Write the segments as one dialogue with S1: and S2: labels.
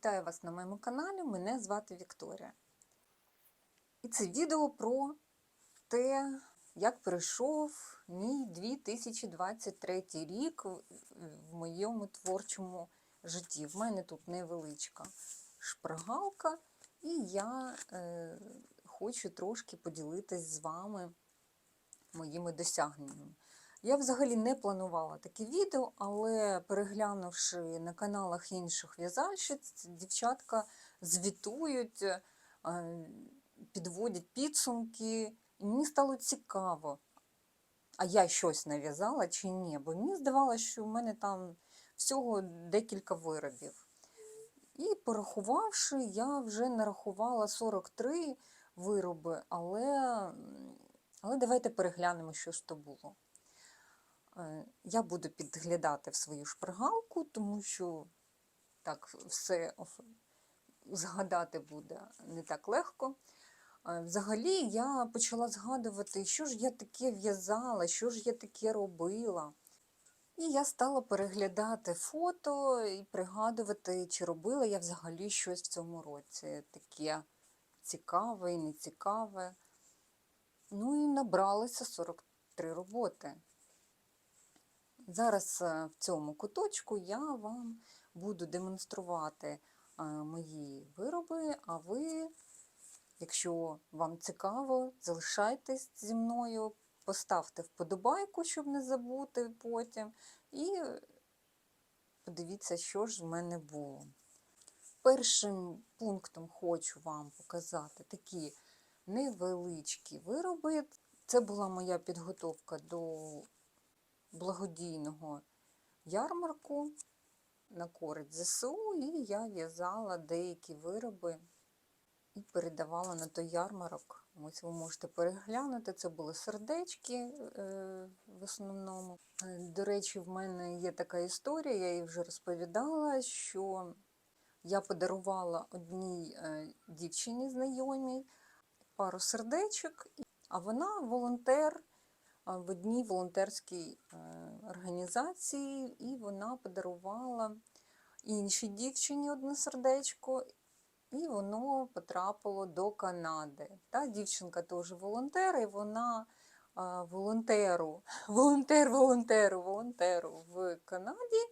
S1: Вітаю вас на моєму каналі. Мене звати Вікторія. І це відео про те, як пройшов мій 2023 рік в- моєму творчому житті. В мене тут невеличка шпаргалка, і я е, хочу трошки поділитись з вами моїми досягненнями. Я взагалі не планувала таке відео, але переглянувши на каналах інших в'язальщиць, дівчатка звітують, е, підводять підсумки, і мені стало цікаво, а я щось нав'язала чи ні, бо мені здавалося, що в мене там всього декілька виробів. І порахувавши, я вже нарахувала 43 вироби, але, але давайте переглянемо, що ж то було. Е, Я буду підглядати в свою шпаргалку, тому що так все згадати буде не так легко. Е, Взагалі я почала згадувати, що ж я таке в'язала, що ж я таке робила. І я стала переглядати фото і пригадувати, чи робила я взагалі щось в цьому році таке цікаве і нецікаве. Ну і набралося 43 роботи. Зараз е, в цьому куточку я вам буду демонструвати е, мої вироби, а ви, якщо вам цікаво, залишайтесь зі мною, поставте вподобайку, щоб не забути потім, і подивіться, що ж в мене було. Першим пунктом хочу вам показати такі невеличкі вироби. Це була моя підготовка до благодійного ярмарку на користь ЗСУ, і я в'язала деякі вироби і передавала на той ярмарок. Ось ви можете переглянути. Це були сердечки е, в основному. Е, До речі, в мене є така історія, я її вже розповідала, що я подарувала одній е, дівчині знайомій пару сердечок, а вона волонтер в одній волонтерській е, організації, і вона подарувала іншій дівчині одне сердечко, і воно потрапило до Канади. Та дівчинка теж волонтер, і вона волонтеру, волонтер, волонтеру, волонтеру в Канаді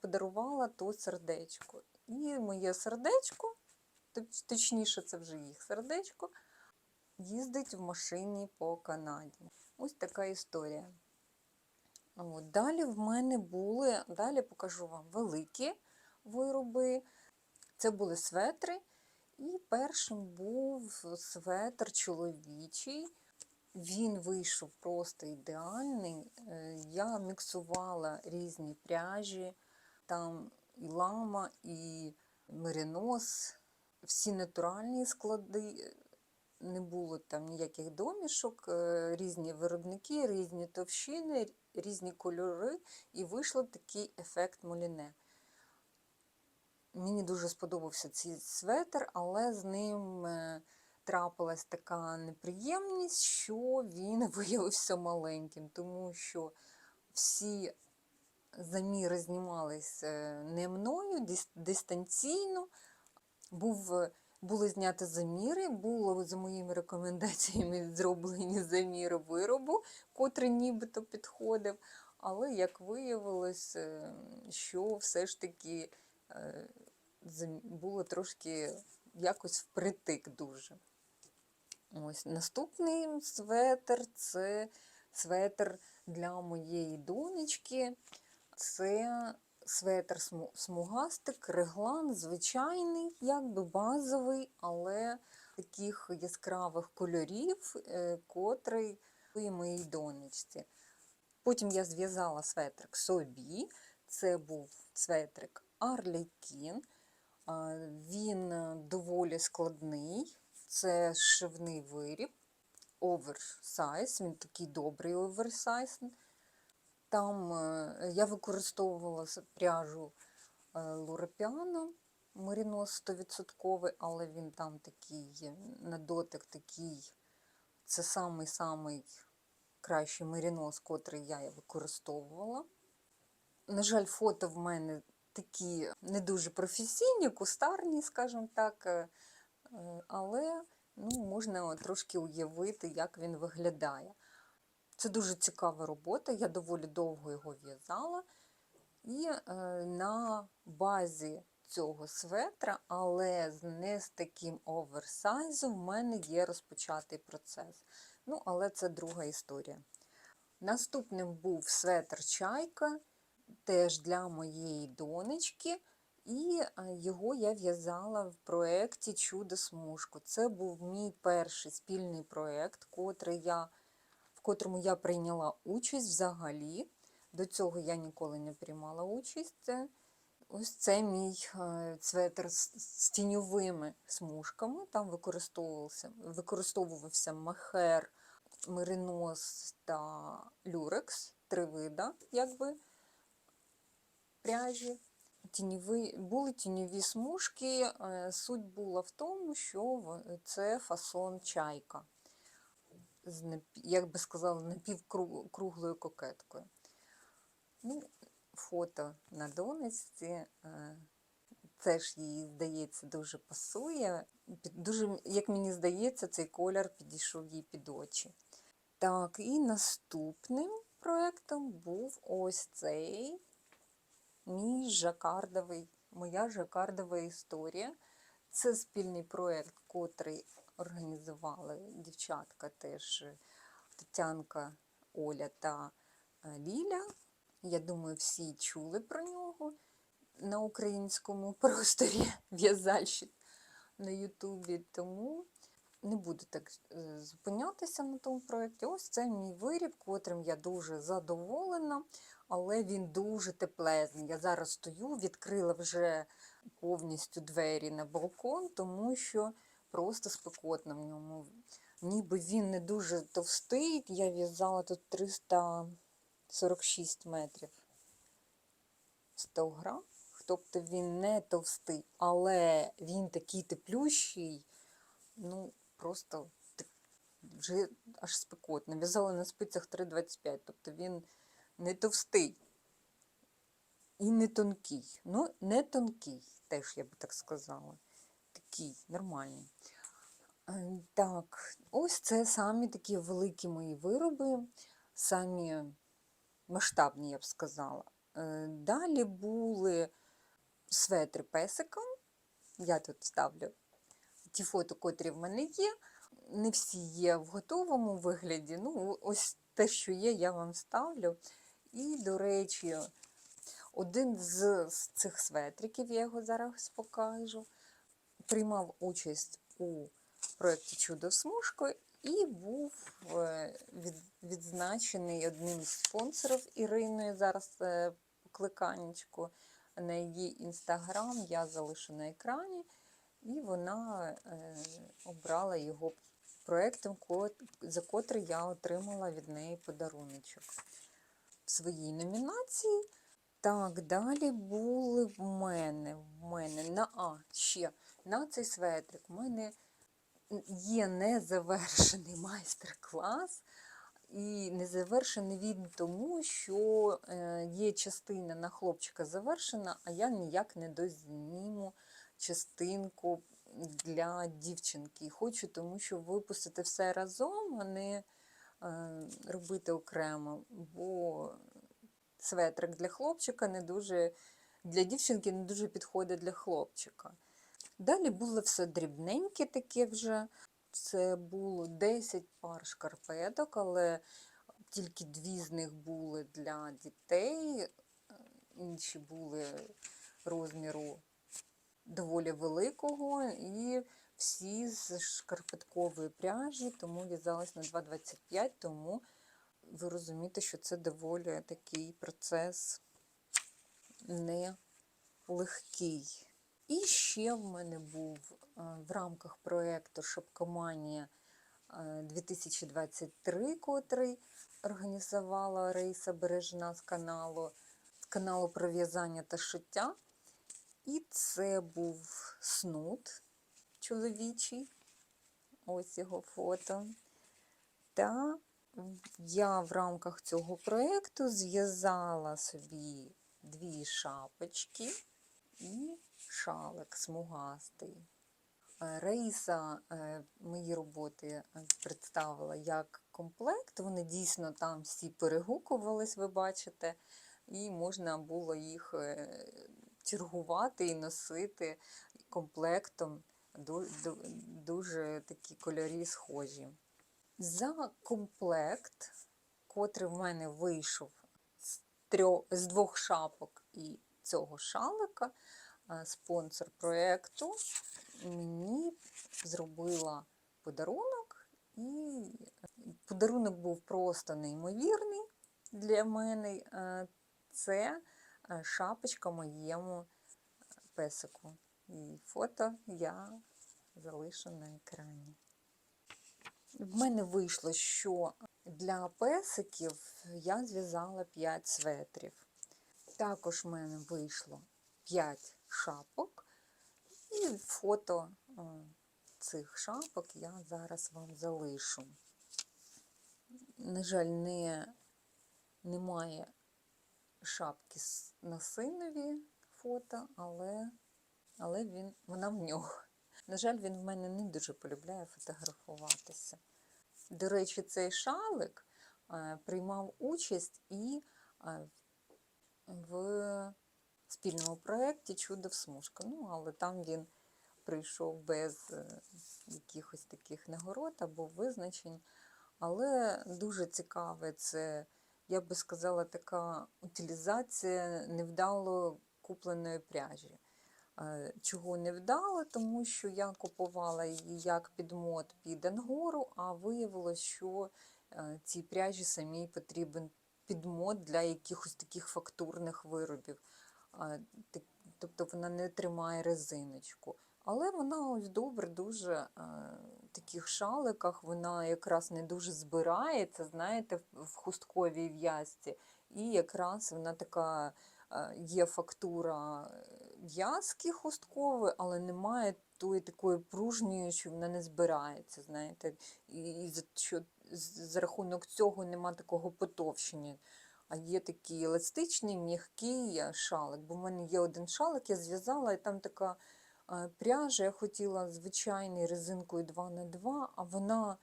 S1: подарувала то сердечко. І моє сердечко, точніше, це вже їх сердечко, їздить в машині по Канаді. Ось така історія. От, далі в мене були, далі покажу вам великі вироби. Це були светри. І першим був светр чоловічий. Він вийшов просто ідеальний. Е, Я міксувала різні пряжі, там і лама, і меринос, всі натуральні склади не було там ніяких домішок, е, різні виробники, різні товщини, різні кольори, і вийшло такий ефект моліне. Мені дуже сподобався цей светр, але з ним е, трапилась така неприємність, що він виявився маленьким, тому що всі заміри знімались е, не мною, дистанційно. Був, були зняті заміри, було за моїми рекомендаціями зроблені заміри виробу, котрий нібито підходив. Але як виявилось, е, що все ж таки е, було трошки якось впритик дуже. Ось наступний светр це светр для моєї донечки. Це светр сму- смугастик, реглан, звичайний, якби базовий, але таких яскравих кольорів, е, котрий і моїй донечці. Потім я зв'язала светрик собі. Це був светрик Арлекін. Він доволі складний. Це шивний виріб, оверсайз, він такий добрий оверсайз. Там е, я використовувала пряжу Лурапіано, Марінос 100%, але він там такий, е, на дотик такий, це самий-самий кращий мерінос, котрий я використовувала. На жаль, фото в мене такі не дуже професійні, кустарні, скажімо так, е, е, але ну, можна трошки уявити, як він виглядає. Це дуже цікава робота, я доволі довго його в'язала. І е, на базі цього светра, але не з таким оверсайзом, в мене є розпочатий процес. Ну, але це друга історія. Наступним був светр чайка, теж для моєї донечки. І е, його я в'язала в проєкті Чудо смужку. Це був мій перший спільний проєкт, котрий я, котрому я прийняла участь взагалі. До цього я ніколи не приймала участь. Ось це мій е, цветр з, тіньовими смужками. Там використовувався, використовувався махер, меринос та люрекс, три вида, якби пряжі. Тіньові, були тіньові смужки. е, Суть була в тому, що це фасон чайка. З, як би сказала, напівкруглою кокеткою. Ну, фото на донечці. е, Теж їй, здається, дуже пасує. Дуже, як мені здається, цей колір підійшов їй під очі. Так, і наступним проєктом був ось цей мій жакардовий, моя жакардова історія. Це спільний проєкт, котрий організували дівчатка теж Тетянка, Оля та е, Ліля. Я думаю, всі чули про нього на українському просторі в'язальщик на Ютубі, тому не буду так е, зупинятися на тому проєкті. Ось це мій виріб, котрим я дуже задоволена, але він дуже теплезний. Я зараз стою, відкрила вже повністю двері на балкон, тому що просто спекотно в ньому. Ніби він не дуже товстий, я в'язала тут 346 метрів 100 грам. Тобто він не товстий, але він такий теплющий, ну просто вже аж спекотно. В'язала на спицях 3,25, тобто він не товстий і не тонкий. Ну, не тонкий, теж я би так сказала. Такий нормальний. Е, Так, ось це самі такі великі мої вироби, самі масштабні, я б сказала. Е, Далі були светри песика. Я тут ставлю ті фото, котрі в мене є. Не всі є в готовому вигляді. Ну, ось те, що є, я вам ставлю. І, до речі, один з цих светриків, я його зараз покажу, приймав участь у проєкті Чудо смужкою і був е, відзначений одним з спонсорів Іриною. Зараз покликанечку на її інстаграм я залишу на екрані, і вона е, обрала його проєктом, за котрий я отримала від неї подаруночок в своїй номінації. Так, далі були в мене, в мене на А, ще на цей светрик. У мене є незавершений майстер-клас. І незавершений він тому, що е, є частина на хлопчика завершена, а я ніяк не дозніму частинку для дівчинки. Хочу, тому що випустити все разом, а не е, робити окремо. Бо светрик для хлопчика не дуже, для дівчинки не дуже підходить для хлопчика. Далі було все дрібненьке таке вже. Це було 10 пар шкарпеток, але тільки дві з них були для дітей, інші були розміру доволі великого, і всі з шкарпеткової пряжі, тому в'язалась на 2,25, тому ви розумієте, що це доволі такий процес нелегкий. І ще в мене був е, в рамках проєкту Шопкоманія е, 2023, котрий організувала Рейса Бережна з каналу, з каналу про в'язання та шиття. І це був снуд чоловічий. Ось його фото. Та я в рамках цього проєкту зв'язала собі дві шапочки і шалик смугастий. Е, Раїса е, мої роботи е, представила як комплект. Вони дійсно там всі перегукувались, ви бачите, і можна було їх чергувати і носити комплектом. Ду- ду- Дуже такі кольорі схожі. За комплект, котрий в мене вийшов з, трьох, з двох шапок і цього шалика, спонсор проєкту мені зробила подарунок, і подарунок був просто неймовірний для мене. Це шапочка моєму песику. І фото я залишу на екрані. В мене вийшло, що для песиків я зв'язала 5 светрів. Також в мене вийшло 5 шапок. І фото е, цих шапок я зараз вам залишу. На жаль, не, немає шапки на синові фото, але, але він, вона в нього. На жаль, він в мене не дуже полюбляє фотографуватися. До речі, цей шалик е, приймав участь і е, в спільному проєкті Чудо в смужка. Ну, але там він прийшов без е, якихось таких нагород або визначень. Але дуже цікаве це, я би сказала, така утилізація невдало купленої пряжі. Е, Чого не вдало, тому що я купувала її як підмот під ангору, а виявилось, що е, цій пряжі самій потрібен підмот для якихось таких фактурних виробів. Тобто вона не тримає резиночку. Але вона ось добре, дуже в таких шаликах, вона якраз не дуже збирається, знаєте, в- хустковій в'язці. І якраз вона така є фактура е, в'язки хусткової, але немає тої такої пружньої, що вона не збирається. знаєте. І за, що, за рахунок цього нема такого потовщення. А є такий еластичний, м'який е, шалик. Бо в мене є один шалик, я зв'язала, і там така е, пряжа. Я хотіла звичайний резинкою 2 на 2 а вона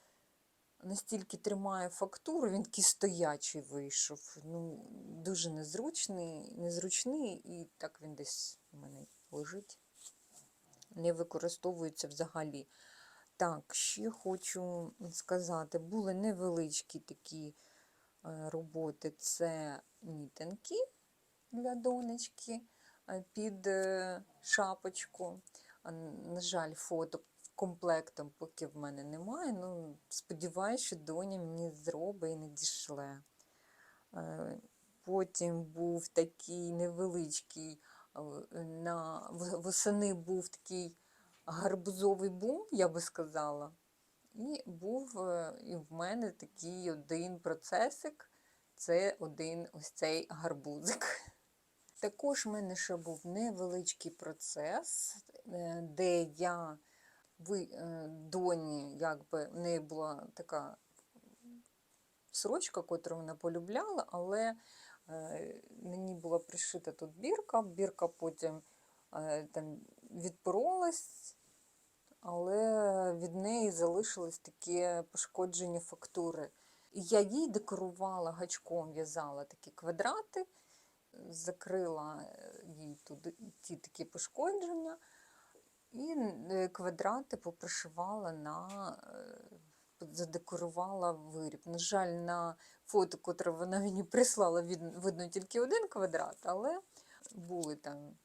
S1: настільки тримає фактуру, він такий стоячий вийшов. Ну, дуже незручний, незручний, і так він десь у мене лежить. Не використовується взагалі. Так, ще хочу сказати, були невеличкі такі роботи. Це нітинки для донечки е, під е, шапочку. На жаль, фото комплектом поки в мене немає. Ну, сподіваюся, що доня мені зробить і надішле. Е, Потім був такий невеличкий, е, на восени був такий гарбузовий бум, я би сказала. І був е, і в мене такий один процесик, це один ось цей гарбузик. Також в мене ще був невеличкий процес, е, де я ви, е, доні, якби в неї була така сорочка, яку вона полюбляла, але мені була пришита тут бірка, бірка потім там відпоролась, але від неї залишилось таке пошкодження фактури. І я їй декорувала гачком, в'язала такі квадрати, закрила е, їй туди ті такі пошкодження, і е, квадрати попришивала на е, задекорувала виріб. На жаль, на фото, котре вона мені прислала, видно тільки один квадрат, але були там,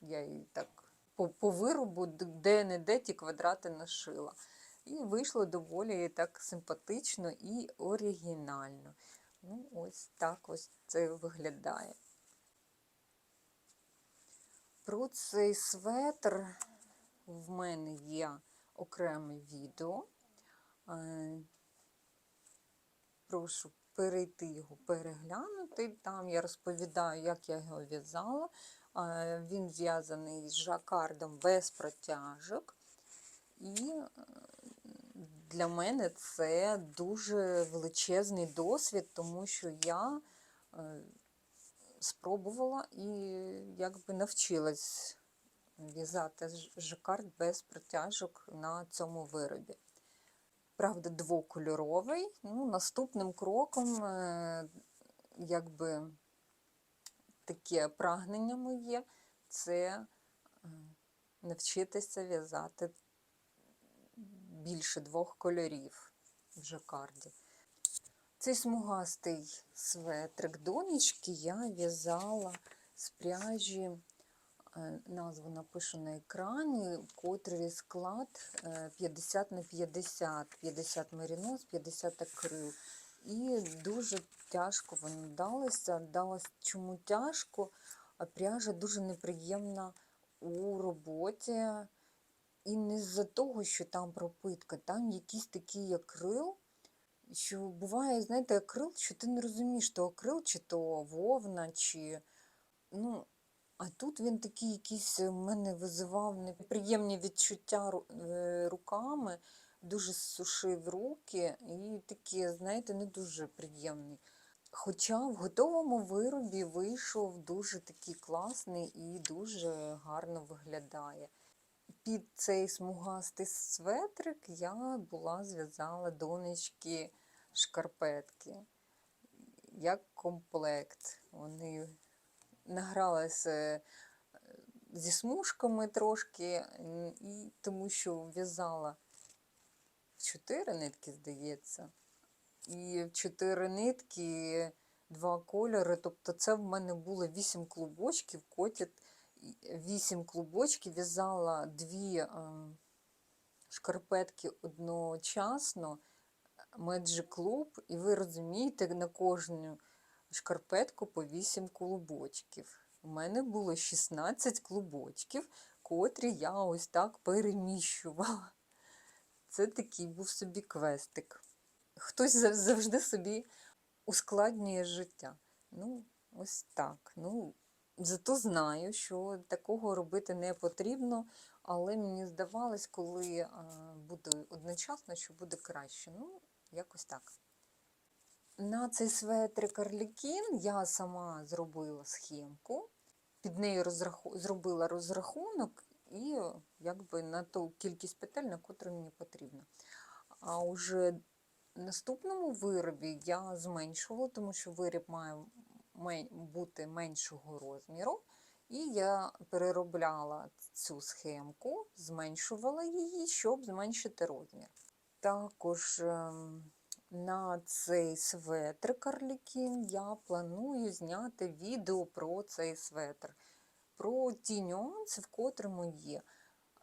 S1: я їй так по, по виробу де-не-де ті квадрати нашила. І вийшло доволі так симпатично і оригінально. Ну, ось так ось це виглядає. Про цей светр в мене є окреме відео. Е, Прошу перейти його переглянути. Там я розповідаю, як я його в'язала. Він зв'язаний з жакардом без протяжок. І е, для мене це дуже величезний досвід, тому що я е, спробувала і якби навчилась в'язати жакард без протяжок на цьому виробі. Правда, двокольоровий. Ну, наступним кроком, е, якби таке прагнення моє, це е, навчитися в'язати більше двох кольорів в жакарді. Цей смугастий светрик донечки я в'язала з пряжі, е, назву напишу на екрані, котрий склад е, 50 на 50, 50 мерінос, 50 акрил. І дуже тяжко воно далося. Далось чому тяжко, а пряжа дуже неприємна у роботі. І не з-за того, що там пропитка, там якийсь такий акрил, що буває, знаєте, акрил, що ти не розумієш, то акрил, чи то вовна, чи. Ну, а тут він такий якийсь у мене визивав неприємні відчуття е, руками, дуже сушив руки і такі, знаєте, не дуже приємний. Хоча в готовому виробі вийшов дуже такий класний і дуже гарно виглядає. Під цей смугастий светрик я була зв'язала донечки шкарпетки як комплект. Вони награлися е, зі смужками трошки, і тому що в'язала чотири нитки, здається. І чотири нитки, два кольори. Тобто це в мене було вісім клубочків, коті вісім клубочків, в'язала дві ем, шкарпетки одночасно. Magic Club, і ви розумієте, на кожну шкарпетку по 8 клубочків. У мене було 16 клубочків, котрі я ось так переміщувала. Це такий був собі квестик. Хтось завжди собі ускладнює життя. Ну, ось так. Ну, зато знаю, що такого робити не потрібно, але мені здавалось, коли буде одночасно, що буде краще. Ну, якось так. На цей светрик Арлекін я сама зробила схемку, під нею розраху... зробила розрахунок і якби на ту кількість петель, на котру мені потрібно. А уже в наступному виробі я зменшувала, тому що виріб має бути меншого розміру. І я переробляла цю схемку, зменшувала її, щоб зменшити розмір. Також ем, на цей светр Карлікін я планую зняти відео про цей светр, про ті нюанси, в котрому є,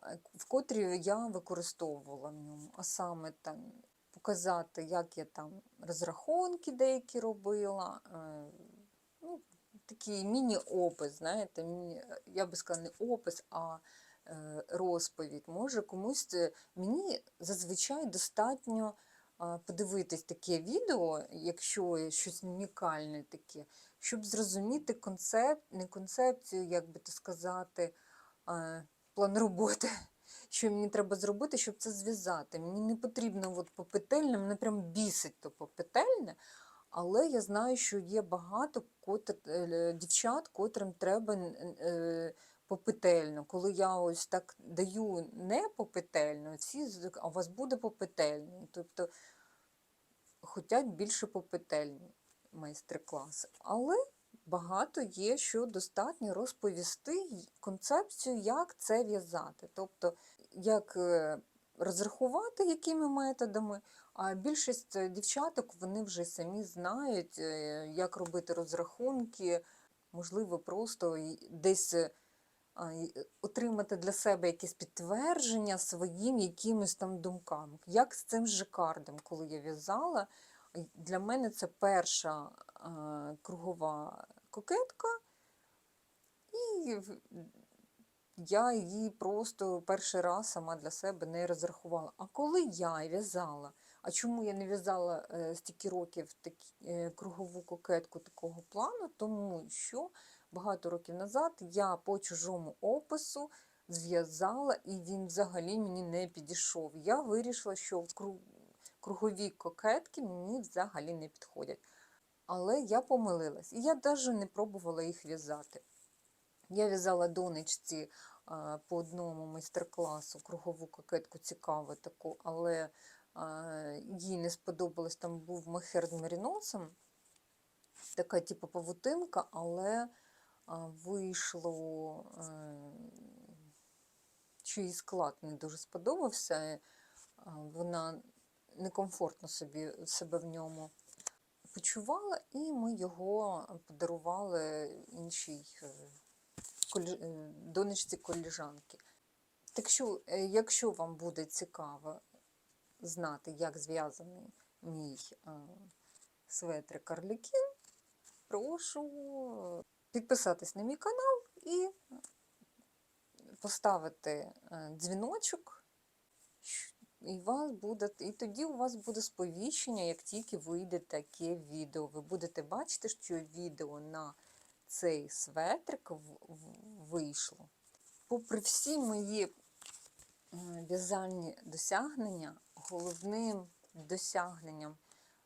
S1: е, в котрі я використовувала в ньому. А саме там показати, як я там розрахунки деякі робила. е, Ну, такий міні-опис, знаєте, міні, я би сказала, не опис, а е, розповідь. Може комусь мені зазвичай достатньо подивитись таке відео, якщо щось унікальне таке, щоб зрозуміти концепт, не концепцію, як би то сказати, а, план роботи. Що мені треба зробити, щоб це зв'язати. Мені не потрібно от попетельне, мене прям бісить то попетельне, але я знаю, що є багато котр, е, дівчат, котрим треба е, попетельно. Коли я ось так даю не попетельно, всі а у вас буде попетельно. Тобто хочуть більше попетельні майстер-класи. Але багато є, що достатньо розповісти концепцію, як це в'язати. Тобто, як е, розрахувати, якими методами. А більшість дівчаток вони вже самі знають, е, як робити розрахунки, можливо, просто десь е, отримати для себе якесь підтвердження своїм якимось там думкам. Як з цим жакардом, коли я в'язала, для мене це перша а, кругова кокетка, і я її просто перший раз сама для себе не розрахувала. А коли я в'язала, а чому я не в'язала е, стільки років такі, е, кругову кокетку такого плану? Тому що багато років назад я по чужому опису зв'язала, і він взагалі мені не підійшов. Я вирішила, що кру- кругові кокетки мені взагалі не підходять. Але я помилилась. І я навіть не пробувала їх в'язати. Я в'язала донечці по одному майстер-класу кругову кокетку цікаву таку, але їй не сподобалось, там був мохер з меріносом, така типу павутинка, але вийшло, е, що склад не дуже сподобався. Вона некомфортно собі себе в ньому почувала, і ми його подарували іншій е, колі- е, донечці коліжанки. Так що, е, якщо вам буде цікаво знати, як зв'язаний мій светрик Арлікін, прошу підписатись на мій канал і поставити дзвіночок. І, вас буде, і тоді у вас буде сповіщення, як тільки вийде таке відео. Ви будете бачити, що відео на цей светрик вийшло. Попри всі мої е, в'язальні досягнення, головним досягненням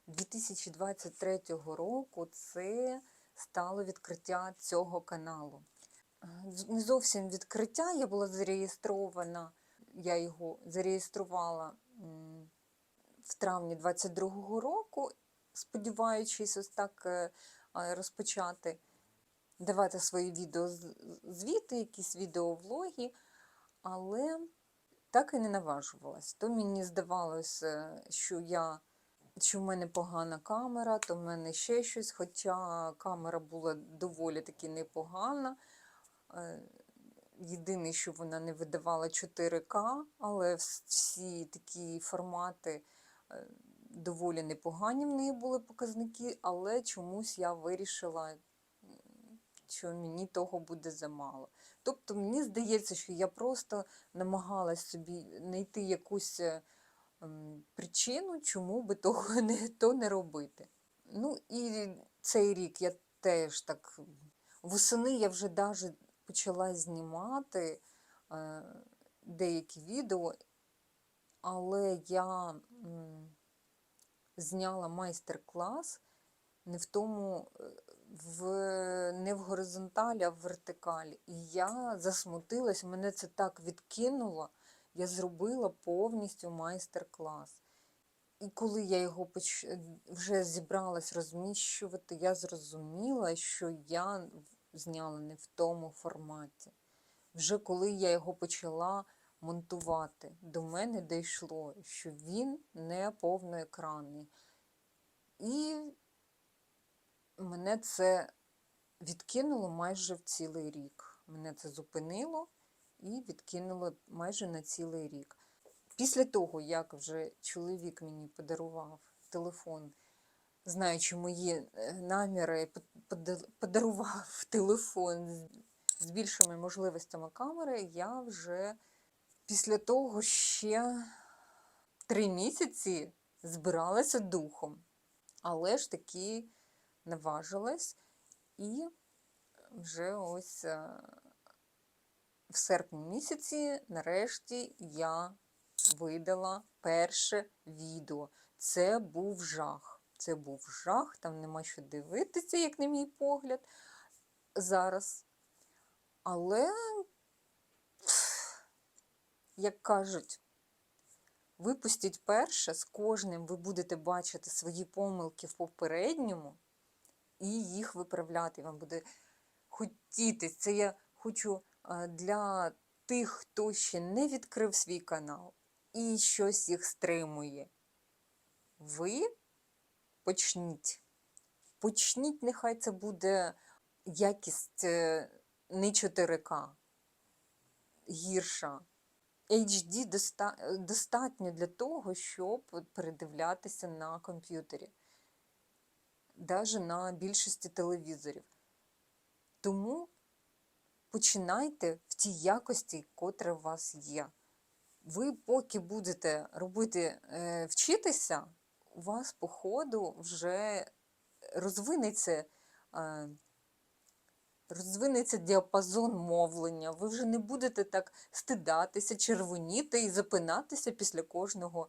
S1: 2023 року це стало відкриття цього каналу. Е, Не зовсім відкриття, я була зареєстрована, я його зареєструвала в травні 22-го року, сподіваючись ось так е, е, розпочати давати свої відео звіти, якісь відеовлоги, але так і не наважувалась. То мені здавалося, що я. Що в мене погана камера, то в мене ще щось, хоча камера була доволі таки непогана. Єдине, що вона не видавала 4К, але всі такі формати е, доволі непогані в неї були показники, але чомусь я вирішила, що мені того буде замало. Тобто мені здається, що я просто намагалась собі знайти якусь е, причину, чому би того не, то не робити. Ну і цей рік я теж так восени я вже навіть почала знімати е, деякі відео, але я зняла майстер-клас не в тому, е, в, не в горизонталі, а в вертикалі. І я засмутилась, мене це так відкинуло. Я зробила повністю майстер-клас. І коли я його вже зібралась розміщувати, я зрозуміла, що я зняла не в тому форматі. Вже коли я його почала монтувати, до мене дійшло, що він не повноекранний. І мене це відкинуло майже в цілий рік. Мене це зупинило і відкинуло майже на цілий рік. Після того, як вже чоловік мені подарував телефон, знаючи мої е, наміри, подарував телефон з- більшими можливостями камери, я вже після того ще три місяці збиралася духом. Але ж таки наважилась і вже ось е, в серпні місяці нарешті я видала перше відео. Це був жах. Це був жах, там нема що дивитися, як на мій погляд, зараз. Але, як кажуть, випустіть перше, з кожним ви будете бачити свої помилки в попередньому і їх виправляти. Вам буде хотітись. Це я хочу для тих, хто ще не відкрив свій канал і щось їх стримує. Ви почніть. Почніть, нехай це буде якість е, не 4К, гірша. HD е, достатньо для того, щоб передивлятися на комп'ютері, навіть на більшості телевізорів. Тому починайте в тій якості, котра у вас є. Ви поки будете робити, е, вчитися, у вас по ходу вже розвинеться, розвинеться діапазон мовлення. Ви вже не будете так стидатися, червоніти і запинатися після кожного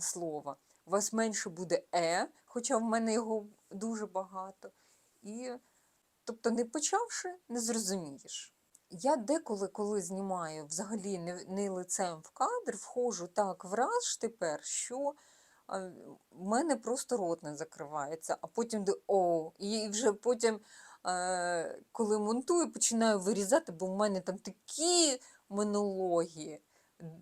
S1: слова. У вас менше буде е, хоча в мене його дуже багато. І, тобто, не почавши, не зрозумієш. Я деколи, коли знімаю взагалі не, лицем в кадр, входжу так враж тепер, що в мене просто рот не закривається, а потім о, і вже потім, е, коли монтую, починаю вирізати, бо в мене там такі монологи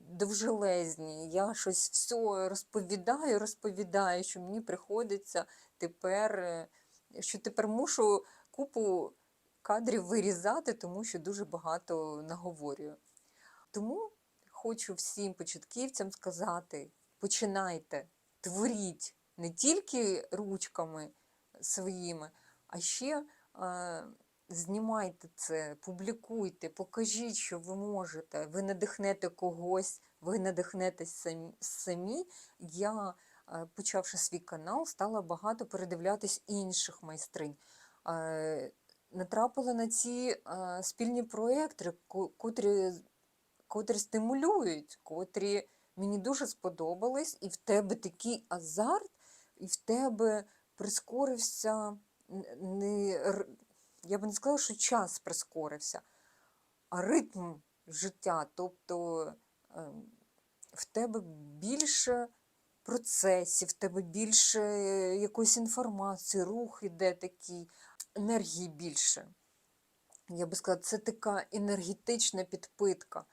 S1: довжелезні. Я щось все розповідаю, розповідаю, що мені приходиться тепер, е, що тепер мушу купу кадрів вирізати, тому що дуже багато наговорюю. Тому хочу всім початківцям сказати: починайте, творіть не тільки ручками своїми, а ще е, знімайте це, публікуйте, покажіть, що ви можете. Ви надихнете когось, ви надихнетесь самі. Я, е, почавши свій канал, стала багато передивлятись інших майстринь. Е, натрапила на ці е, спільні проекти, котрі, котрі стимулюють, котрі мені дуже сподобались, і в тебе такий азарт, і в тебе прискорився не, я би не сказала, що час прискорився, а ритм життя. Тобто е, в тебе більше процесів, в тебе більше якоїсь інформації, рух іде такий, енергії більше. Я би сказала, це така енергетична підпитка,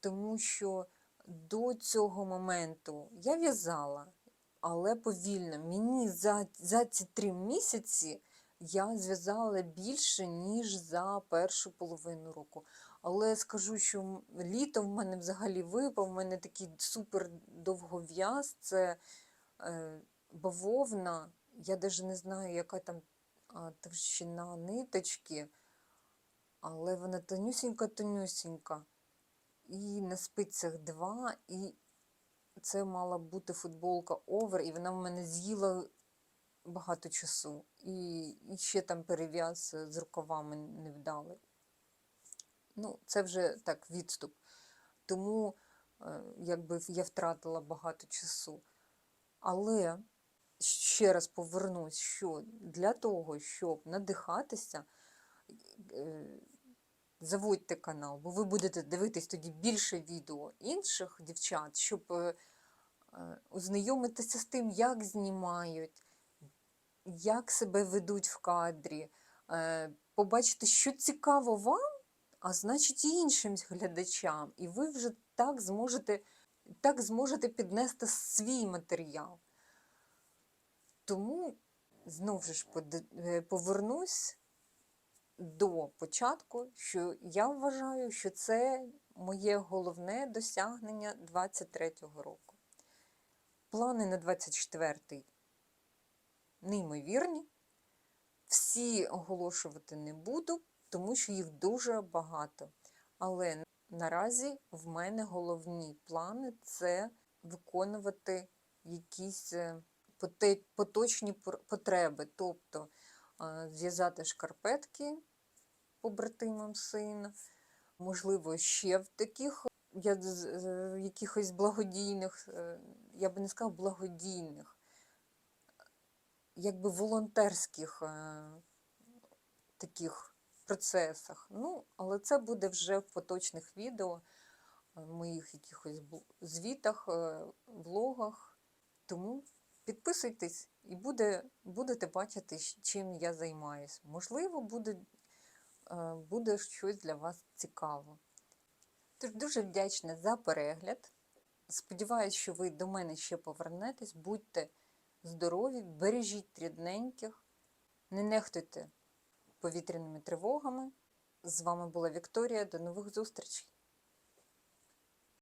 S1: тому що до цього моменту я в'язала, але повільно. Мені за, за ці три місяці я зв'язала більше, ніж за першу половину року. Але скажу, що літо в мене взагалі випав, в мене такий супер довгов'яз, це е, бавовна. Я навіть не знаю, яка там а, товщина ниточки, але вона тонюсінька-тонюсінька. І на спицях два, і це мала бути футболка овер, і вона в мене з'їла багато часу. І, і ще там перев'яз з рукавами невдалий. Ну, це вже так відступ. Тому е, якби я втратила багато часу. Але ще раз повернусь, що для того, щоб надихатися, е, заводьте канал, бо ви будете дивитись тоді більше відео інших дівчат, щоб е, е, ознайомитися з тим, як знімають, як себе ведуть в кадрі, е, побачити, що цікаво вам, а значить і іншим глядачам. І ви вже так зможете, так зможете піднести свій матеріал. Тому знову ж повернусь до початку, що я вважаю, що це моє головне досягнення 23-го року. Плани на 24-й неймовірні. Всі оголошувати не буду, тому що їх дуже багато. Але наразі в мене головні плани це виконувати якісь е, поточні потреби, тобто е, зв'язати шкарпетки побратимам сина, можливо, ще в таких я, якихось благодійних, е, я би не сказала благодійних, якби волонтерських е, таких процесах. Ну, але це буде вже в поточних відео, е, в моїх якихось звітах, влогах. Тому підписуйтесь і буде, будете бачити, чим я займаюсь. Можливо, буде, буде щось для вас цікаво. Тож дуже вдячна за перегляд. Сподіваюсь, що ви до мене ще повернетесь. Будьте здорові, бережіть рідненьких, не нехтуйте повітряними тривогами. З вами була Вікторія. До нових зустрічей!